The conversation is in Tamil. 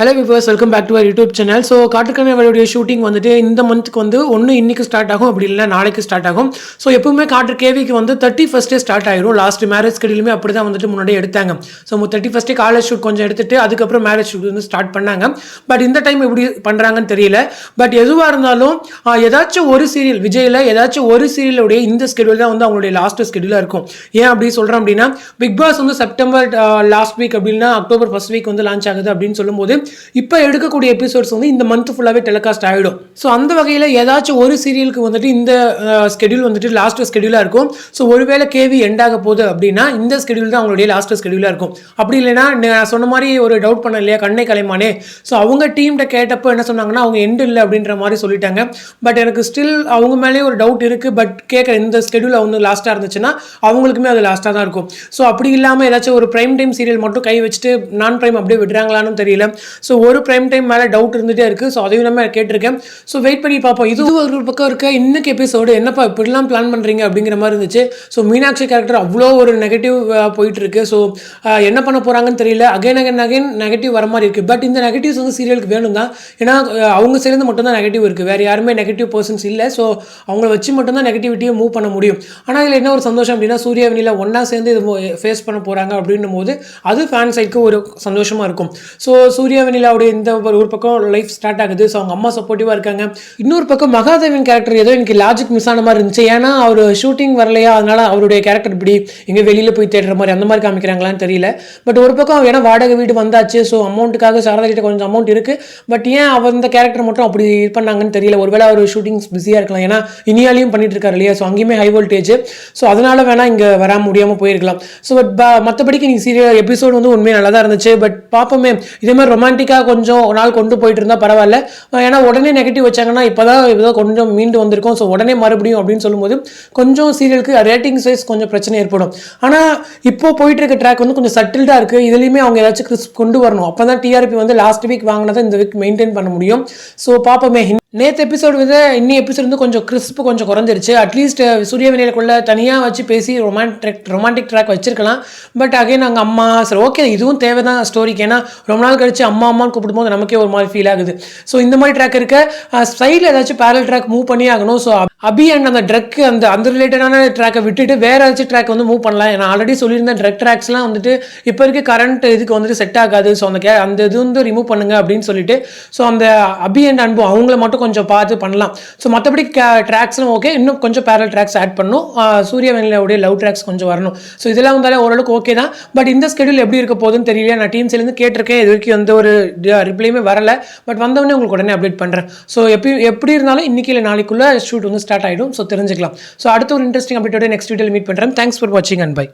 Hello viewers welcome back to our YouTube channel so காட்டுக்கணவருடைய shooting வந்துட்டு இந்த மந்த்துக்கு வந்து ஒன்று இன்னைக்கு ஸ்டார்ட் ஆகும் அப்படி இல்லை நாளைக்கு ஸ்டார்ட் ஆகும். ஸோ எப்பவுமே காட்டு கேவிக்கு வந்து தேர்ட்டி ஃபஸ்ட்டே ஸ்டார்ட் ஆயிரும். லாஸ்ட் மேரேஜ் ஸ்கெடியூலுமே அப்படி தான் வந்துட்டு முன்னாடி எடுத்தாங்க. ஸோ தேர்ட்டி ஃபஸ்ட்டே காலேஜ் ஷூட் கொஞ்சம் எடுத்துட்டு அதுக்கப்புறம் மேரேஜ் ஷூட் வந்து ஸ்டார்ட் பண்ணாங்க. பட் இந்த டைம் எப்படி பண்ணுறாங்கன்னு தெரியல. பட் எதுவாக இருந்தாலும் ஏதாச்சும் ஒரு சீரியல் விஜயில் ஏதாச்சும் ஒரு சீரியலுடைய இந்த ஸ்கெடியூல் தான் வந்து அவங்களுடைய லாஸ்ட் ஸ்கெடியூலாக இருக்கும். ஏன் அப்படி சொல்கிறேன் அப்படின்னா பிக் பாஸ் வந்து செப்டம்பர் லாஸ்ட் வீக் அப்படின்னா அக்டோபர் ஃபஸ்ட் வீக் வந்து லான்ச் ஆகுது அப்படின்னு சொல்லும்போது இப்போ எடுக்கக்கூடிய எபிசோட்ஸ் வந்து இந்த மந்த் ஃபுல்லாகவே டெலிகாஸ்ட் ஆகிடும் ஸோ அந்த வகையில் ஏதாச்சும் ஒரு சீரியலுக்கு வந்துட்டு இந்த ஸ்கெடியூல் வந்துட்டு லாஸ்ட் ஸ்கெடியூலாக இருக்கும். ஸோ ஒருவேளை கேவி எண்ட் ஆக போகுது அப்படின்னா இந்த ஸ்கெடியூல் தான் அவங்களுடைய லாஸ்ட் ஸ்கெடியூலாக இருக்கும். அப்படி இல்லைன்னா நான் சொன்ன மாதிரி ஒரு டவுட் பண்ண இல்லையா கண்ணை கலைமானே. ஸோ அவங்க டீம்கிட்ட கேட்டப்போ என்ன சொன்னாங்கன்னா அவங்க எண்ட் இல்லை அப்படின்ற மாதிரி சொல்லிட்டாங்க. பட் எனக்கு ஸ்டில் அவங்க மேலேயே ஒரு டவுட் இருக்குது பட் கேட்குற இந்த ஸ்கெடியூல் அவங்க லாஸ்ட்டாக இருந்துச்சுன்னா அவங்களுக்குமே அது லாஸ்ட்டாக தான் இருக்கும். ஸோ அப்படி இல்லாமல் ஏதாச்சும் ஒரு ப்ரைம் டைம் சீரியல் மட்டும் கை வச்சுட்டு நான் ப்ரைம் அப்படியே விடுறாங்களான்னு தெரியல. ஸோ ஒரு ப்ரைம் டைம் மேலே டவுட் இருந்துகிட்டே இருக்குது ஸோ அதையும் நம்ம கேட்டிருக்கேன். ஸோ வெயிட் பண்ணி பார்ப்போம். இது ஒரு பக்கம் இருக்க? இன்னைக்கு எபிசோடு என்னப்பா இப்படிலாம் பிளான் பண்ணுறீங்க அப்படிங்கிற மாதிரி இருந்துச்சு. ஸோ மீனாட்சி கேரக்டர் அவ்வளோ ஒரு நெகட்டிவ் போயிட்டு இருக்கு ஸோ என்ன பண்ண போகிறாங்கன்னு தெரியல. அகைன் அகைன் அகைன் நெகட்டிவ் வர மாதிரி இருக்குது பட் இந்த நெகட்டிவ்ஸ் வந்து சீரியலுக்கு வேணும் தான் ஏன்னா அவங்க சேர்ந்து மட்டும்தான் நெகட்டிவ் இருக்குது வேறு யாருமே நெகட்டிவ் பர்சன்ஸ் இல்லை. ஸோ அவங்கள வச்சு மட்டும்தான் நெகட்டிவிட்டியை மூவ் பண்ண முடியும். ஆனால் இதில் என்ன ஒரு சந்தோஷம் அப்படின்னா சூர்யாவனியில் ஒன்றா சேர்ந்து இது ஃபேஸ் பண்ண போகிறாங்க அப்படின்னும் போது அது ஃபேன் சைட்க்கு ஒரு சந்தோஷமாக இருக்கும். ஸோ சூர்யாவனிலாவுடைய இந்த ஒரு ஒரு பக்கம் லைஃப் ஸ்டார்ட் ஆகுது. ஸோ அவங்க அம்மா சப்போர்ட்டிவாக இருக்காங்க. இன்னொரு பக்கம் மகாதேவன் கேரக்டர் ஏதோ எனக்கு லாஜிக் மிஸ் ஆன மாதிரி இருந்துச்சு. ஏன்னா அவர் ஷூட்டிங் வரலையா? அதனால அவருடைய கேரக்டர் இப்படி இங்கே வெளியில் போய் தேடுற மாதிரி அந்த மாதிரி காமிக்கிறாங்களான்னு தெரியல. பட் ஒரு பக்கம் ஏன்னா வாடகை வீடு வந்தாச்சு. ஸோ அமௌண்ட்டுக்காக சாரதா கிட்ட கொஞ்சம் அமௌண்ட் இருக்குது பட் ஏன் அவர் இந்த கேரக்டர் மட்டும் அப்படி இது பண்ணாங்கன்னு தெரியல. ஒருவேளை அவர் ஷூட்டிங்ஸ் பிஸியாக இருக்கலாம். ஏன்னா இனியாலையும் பண்ணிட்டு இருக்காரு இல்லையா? ஸோ அங்கேயுமே ஹை வோல்டேஜ் ஸோ அதனால வேணா இங்கே வர முடியாமல் போயிருக்கலாம். ஸோ பட் மற்றபடிக்கு நீங்கள் சீரியல் எபிசோடு வந்து உண்மையாக நல்லா தான் இருந்துச்சு. பட் பார்ப்போமே இதே மாதிரி ரொமான்டிக்காக கொஞ்சம் நாள் கொண்டு போயிட்டு இருந்தால் பரவாயில்ல. ஏன்னா உடனே நெகட்டிவ் வச்சாங்கன்னா இப்போ தான் இப்போ கொஞ்சம் மீண்டு வந்திருக்கோம். ஸோ உடனே மறுபடியும் அப்படின்னு சொல்லும்போது கொஞ்சம் சீரியலுக்கு ரேட்டிங் வைஸ் கொஞ்சம் பிரச்சனை ஏற்படும். ஆனால் இப்போ போயிட்டு இருக்க ட்ராக் வந்து கொஞ்சம் சட்டில்டாக இருக்குது இதுலேயுமே அவங்க ஏதாச்சும் கிறிஸ்ப் கொண்டு வரணும். அப்போ தான் டிஆர்பி வந்து லாஸ்ட் வீக் வாங்கினதை இந்த வீக் மெயின்டைன் பண்ண முடியும். ஸோ பார்ப்போமே நேற்று எபிசோடு வந்து இன்னி எபிசோடு வந்து கொஞ்சம் கிறிஸ்ப் கொஞ்சம் குறைஞ்சிருச்சு. அட்லீஸ்ட் சூரியவெளியிலுக்குள்ள தனியாக வச்சு பேசி ரொமான்டிக் ரொமான்டிக் ட்ராக் வச்சிருக்கலாம். பட் அகைன் நாங்கள் அம்மா சரி ஓகே இதுவும் தேவை தான் ஸ்டோரிக்கு ஏன்னா ரொம்ப நாள் கழிச்சு அம்மா அம்மான்னு கூப்பிடும்போது நமக்கே ஒரு மாதிரி ஃபீல் ஆகுது. ஸோ இந்த மாதிரி ட்ராக் இருக்க. சைடில் ஏதாச்சும் பேரல் ட்ராக் மூவ் பண்ணி ஆகணும். ஸோ அபி அண்ட் அந்த ட்ரக் அந்த அந்த ரிலேட்டடான ட்ராக்கை விட்டுட்டு வேற ஏதாச்சும் ட்ராக் வந்து மூவ் பண்ணலாம். நான் ஆல்ரெடி சொல்லியிருந்தேன் ட்ரக் ட்ராக்ஸ்லாம் வந்துட்டு இப்போ இருக்க கரண்ட் இதுக்கு வந்துட்டு செட் ஆகாது. ஸோ அந்த கே அந்த இது வந்து ரிமூவ் பண்ணுங்க அப்படின்னு சொல்லிட்டு. ஸோ அந்த அபி அண்ட் அன்பு அவங்கள மட்டும் கொஞ்சம் பார்த்து பண்ணலாம். ஸோ மற்றபடி ட்ராக்ஸ்லாம் ஓகே இன்னும் கொஞ்சம் பேரல் ட்ராக்ஸ் ஆட் பண்ணும். சூரிய லவ் ட்ராக்ஸ் கொஞ்சம் வரணும். ஸோ இதெல்லாம் வந்தாலே ஓரளவுக்கு ஓகே தான். பட் இந்த ஸ்கெடியூல் எப்படி இருக்க போகுதுன்னு தெரியல நான் டீம்ஸ்லேருந்து கேட்டிருக்கேன். இது வரைக்கும் எந்த ஒரு ரிப்ளையுமே வரல. பட் வந்தவொடனே உங்களுக்கு உடனே அப்டேட் பண்ணுறேன் ஸோ எப்படி எப்படி இருந்தாலும் இன்றைக்கி இல்லை நாளைக்குள்ள ஷூட் வந்து ஸ்டார்ட் ஆகிடும் ஸோ தெரிஞ்சுக்கலாம். ஸோ அடுத்த ஒரு இன்ட்ரெஸ்டிங் அப்டேட்டோட நெக்ஸ்ட் வீடியோவில் மீட் பண்ணுறேன் தேங்க்ஸ் ஃபார் வாட்சிங் அண்ட் பை